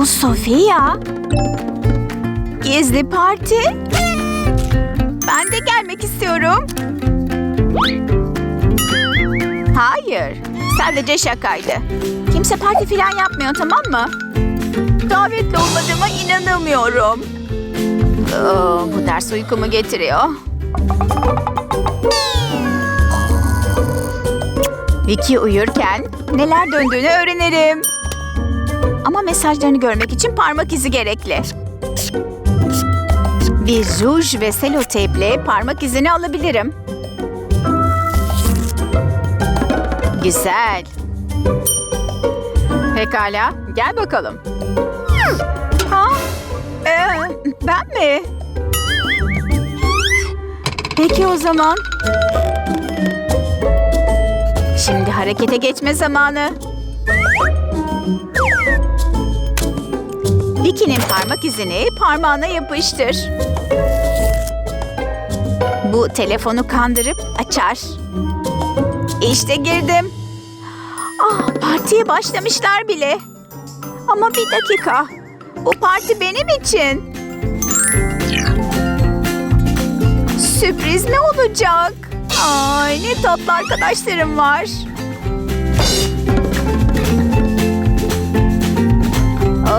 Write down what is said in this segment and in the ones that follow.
Bu Sofia. Gizli parti. Ben de gelmek istiyorum. Hayır. Sadece şakaydı. Kimse parti falan yapmıyor tamam mı? Davetli olmadığıma inanamıyorum. Oo, bu ders uykumu getiriyor. Vicky uyurken neler döndüğünü öğrenirim. Ama mesajlarını görmek için parmak izi gerekli. Bir ruj ve seloteyple parmak izini alabilirim. Güzel. Pekala, gel bakalım. Ha? Ee, ben mi? Peki o zaman. Şimdi harekete geçme zamanı. Vicky'nin parmak izini parmağına yapıştır. Bu telefonu kandırıp açar. İşte girdim. Ah, partiye başlamışlar bile. Ama bir dakika. Bu parti benim için. Sürpriz ne olacak? Ay ne tatlı arkadaşlarım var.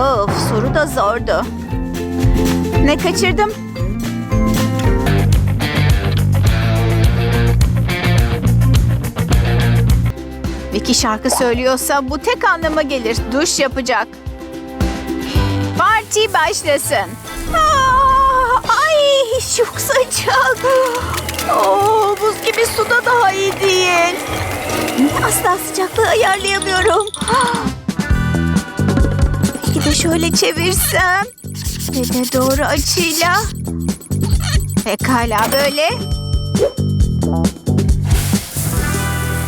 Of soru da zordu. Ne kaçırdım? Vicky şarkı söylüyorsa bu tek anlama gelir. Duş yapacak. Parti başlasın. Aa, ay çok sıcak. Oo, buz gibi suda daha iyi değil. Asla sıcaklığı ayarlayamıyorum. De şöyle çevirsem. Ve de doğru açıyla. Pekala böyle.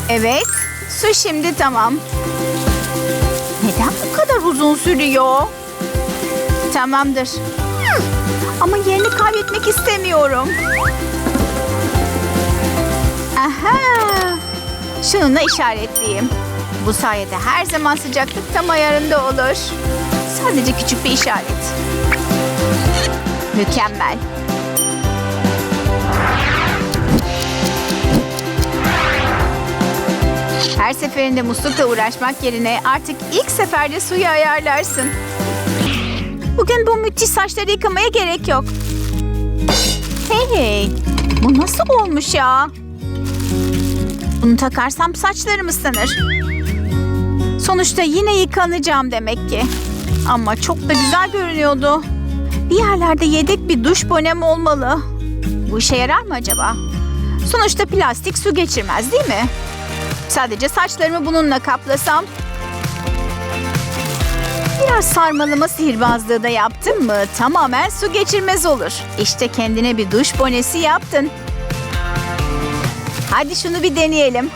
Evet. Su şimdi tamam. Neden bu kadar uzun sürüyor? Tamamdır. Ama yerini kaybetmek istemiyorum. Aha! Şununla işaretleyeyim. Bu sayede her zaman sıcaklık tam ayarında olur. Sadece küçük bir işaret. Mükemmel. Her seferinde muslukla uğraşmak yerine artık ilk seferde suyu ayarlarsın. Bugün bu müthiş saçları yıkamaya gerek yok. Hey hey, bu nasıl olmuş ya? Bunu takarsam saçlarım ıslanır. Sonuçta yine yıkanacağım demek ki. Ama çok da güzel görünüyordu. Bir yerlerde yedek bir duş bonem olmalı. Bu işe yarar mı acaba? Sonuçta plastik su geçirmez değil mi? Sadece saçlarımı bununla kaplasam. Biraz sarmalama sihirbazlığı da yaptın mı tamamen su geçirmez olur. İşte kendine bir duş bonesi yaptın. Hadi şunu bir deneyelim.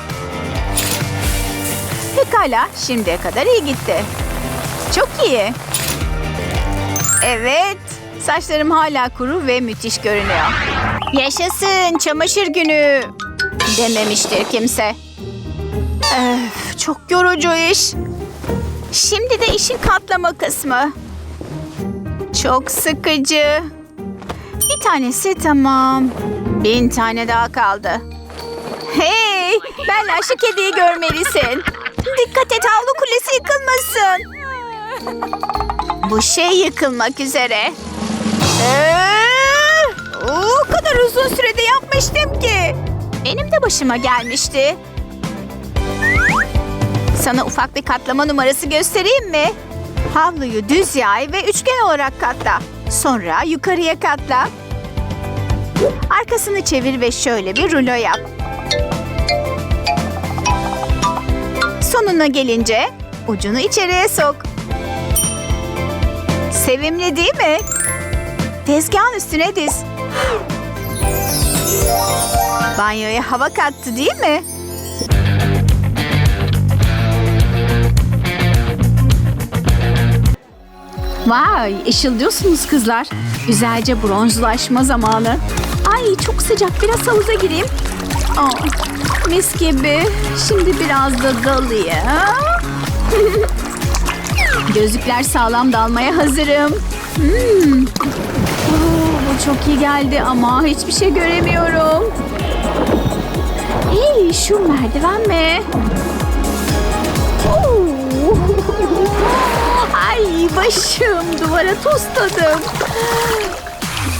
Pekala, şimdiye kadar iyi gitti. Çok iyi. Evet, saçlarım hala kuru ve müthiş görünüyor. Yaşasın çamaşır günü dememiştir kimse. Öf, çok yorucu iş. Şimdi de işin katlama kısmı. Çok sıkıcı. Bir tanesi tamam. Bin tane daha kaldı. Hey! Ben şu kediyi görmelisin. Dikkat et havlu kulesi yıkılmasın. Bu şey yıkılmak üzere. Ee, o kadar uzun sürede yapmıştım ki. Benim de başıma gelmişti. Sana ufak bir katlama numarası göstereyim mi? Havluyu düz yay ve üçgen olarak katla. Sonra yukarıya katla. Arkasını çevir ve şöyle bir rulo yap. Sonuna gelince ucunu içeriye sok. Sevimli değil mi? Tezgahın üstüne diz. Banyoya hava kattı değil mi? Vay, ışıldıyorsunuz kızlar. Güzelce bronzlaşma zamanı. Ay çok sıcak, biraz havuza gireyim. Aa, mis gibi. Şimdi biraz da dalayım. Gözlükler sağlam dalmaya hazırım. Hmm. Oo, bu çok iyi geldi ama hiçbir şey göremiyorum. Hey şu merdiven mi? Oo. Ay başım duvara tosladım.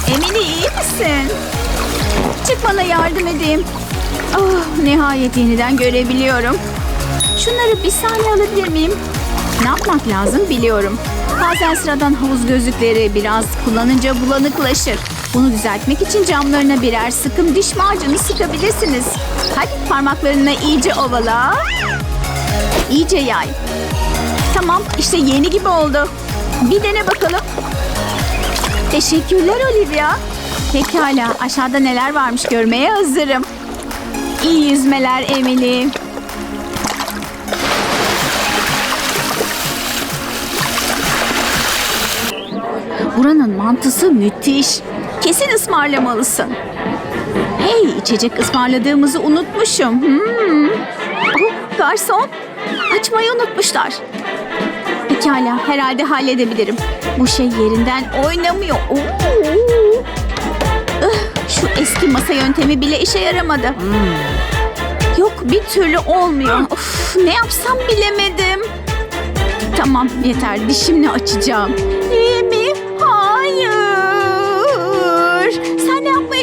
Emine iyi misin? Çık bana yardım edeyim. Oh, nihayet yeniden görebiliyorum. Şunları bir saniye alabilir miyim? Ne yapmak lazım biliyorum. Bazen sıradan havuz gözlükleri biraz kullanınca bulanıklaşır. Bunu düzeltmek için camlarına birer sıkım diş macunu sıkabilirsiniz. Hadi parmaklarına iyice ovala. İyice yay. Tamam işte yeni gibi oldu. Bir dene bakalım. Teşekkürler Olivia. Pekala aşağıda neler varmış görmeye hazırım. İyi yüzmeler Emily. Buranın mantısı müthiş. Kesin ısmarlamalısın. Hey içecek ısmarladığımızı unutmuşum. Hmm. Oh, garson açmayı unutmuşlar. Pekala herhalde halledebilirim. Bu şey yerinden oynamıyor. Oo. Şu eski masa yöntemi bile işe yaramadı. Yok bir türlü olmuyor. Of, ne yapsam bilemedim. Tamam yeter dişimle açacağım.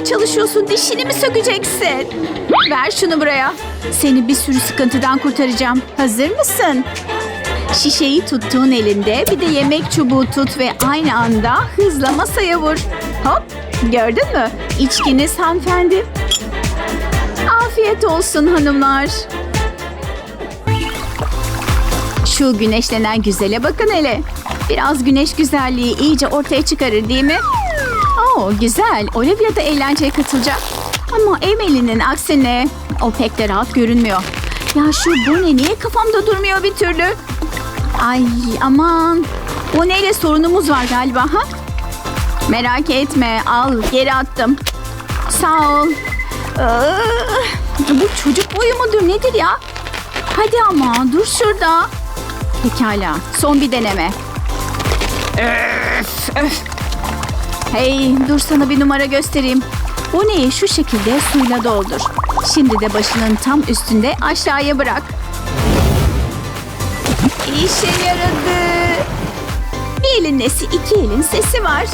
Çalışıyorsun? Dişini mi sökeceksin? Ver şunu buraya. Seni bir sürü sıkıntıdan kurtaracağım. Hazır mısın? Şişeyi tuttuğun elinde bir de yemek çubuğu tut ve aynı anda hızla masaya vur. Hop gördün mü? İçkiniz hanımefendi. Afiyet olsun hanımlar. Şu güneşlenen güzele bakın hele. Biraz güneş güzelliği iyice ortaya çıkarır değil mi? Oo güzel. Olivia da eğlenceye katılacak. Ama Emily'nin aksine o pek de rahat görünmüyor. Ya şu bu niye kafamda durmuyor bir türlü? Ay aman. O neyle sorunumuz var galiba ha? Merak etme al geri attım. Sağ ol. Aa, bu çocuk boyu mudur nedir ya? Hadi ama dur şurada. Pekala son bir deneme. Öf, öf. Hey dur sana bir numara göstereyim. Bu neyi şu şekilde suyla doldur. Şimdi de başının tam üstünde aşağıya bırak. İşe yaradı. Bir elin nesi iki elin sesi var.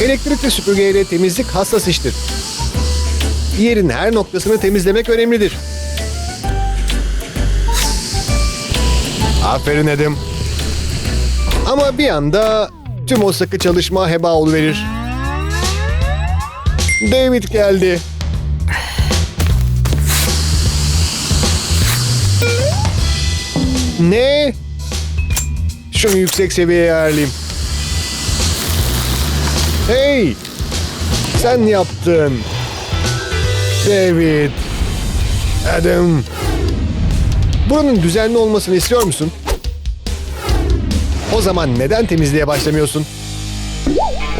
Elektrikli süpürgeyle temizlik hassas iştir. Yerin her noktasını temizlemek önemlidir. Aferin Edim. Ama bir anda tüm o sıkı çalışma heba oluverir. David geldi. Ne? Şunu yüksek seviyeye ayarlayayım. Hey! Sen yaptın. David. Adam. Buranın düzenli olmasını istiyor musun? O zaman neden temizliğe başlamıyorsun?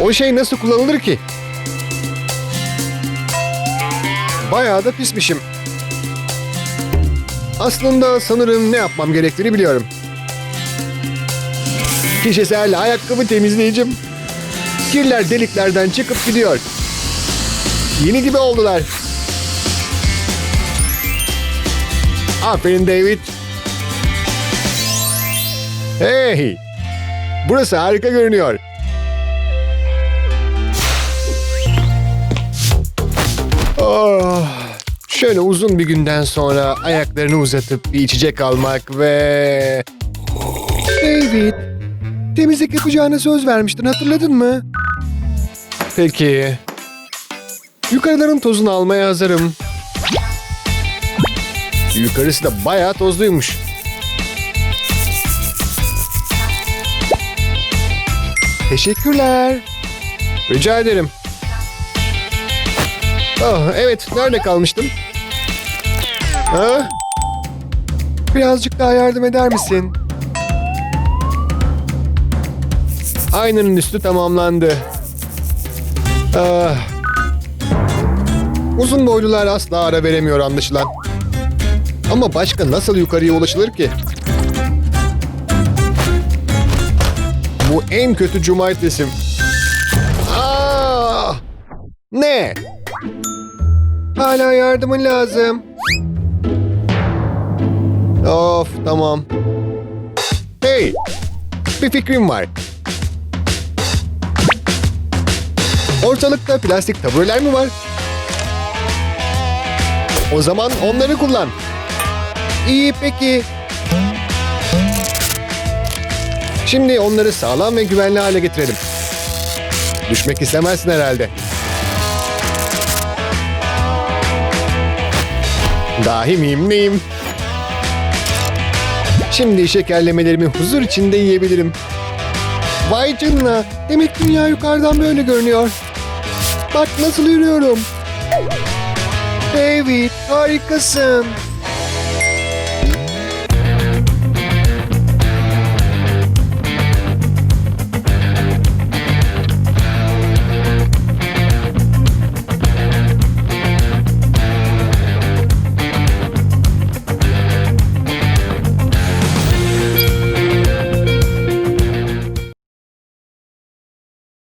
O şey nasıl kullanılır ki? Bayağı da pismişim. Aslında sanırım ne yapmam gerektiğini biliyorum. Kişisel ayakkabı temizleyicim. Kirler deliklerden çıkıp gidiyor. Yeni gibi oldular. Aferin David. Hey! Burası harika görünüyor. Oh, şöyle uzun bir günden sonra ayaklarını uzatıp bir içecek almak ve... David, temizlik yapacağına söz vermiştin hatırladın mı? Peki. Yukarıların tozunu almaya hazırım. Yukarısı da bayağı tozluymuş. Teşekkürler. Rica ederim. Oh, evet, nerede kalmıştım? Ha? Birazcık daha yardım eder misin? Aynanın üstü tamamlandı. Ah. Uzun boylular asla ara veremiyor anlaşılan. Ama başka nasıl yukarıya ulaşılır ki? Bu en kötü cumartesim. Aa! Ne? Hala yardımın lazım. Of tamam. Hey! Bir fikrim var. Ortalıkta plastik tabureler mi var? O zaman onları kullan. İyi peki. Şimdi onları sağlam ve güvenli hale getirelim. Düşmek istemezsin herhalde. Dahi miyim neyim? Şimdi şekerlemelerimi huzur içinde yiyebilirim. Vay canına. Demek dünya yukarıdan böyle görünüyor. Bak nasıl yürüyorum. David harikasın.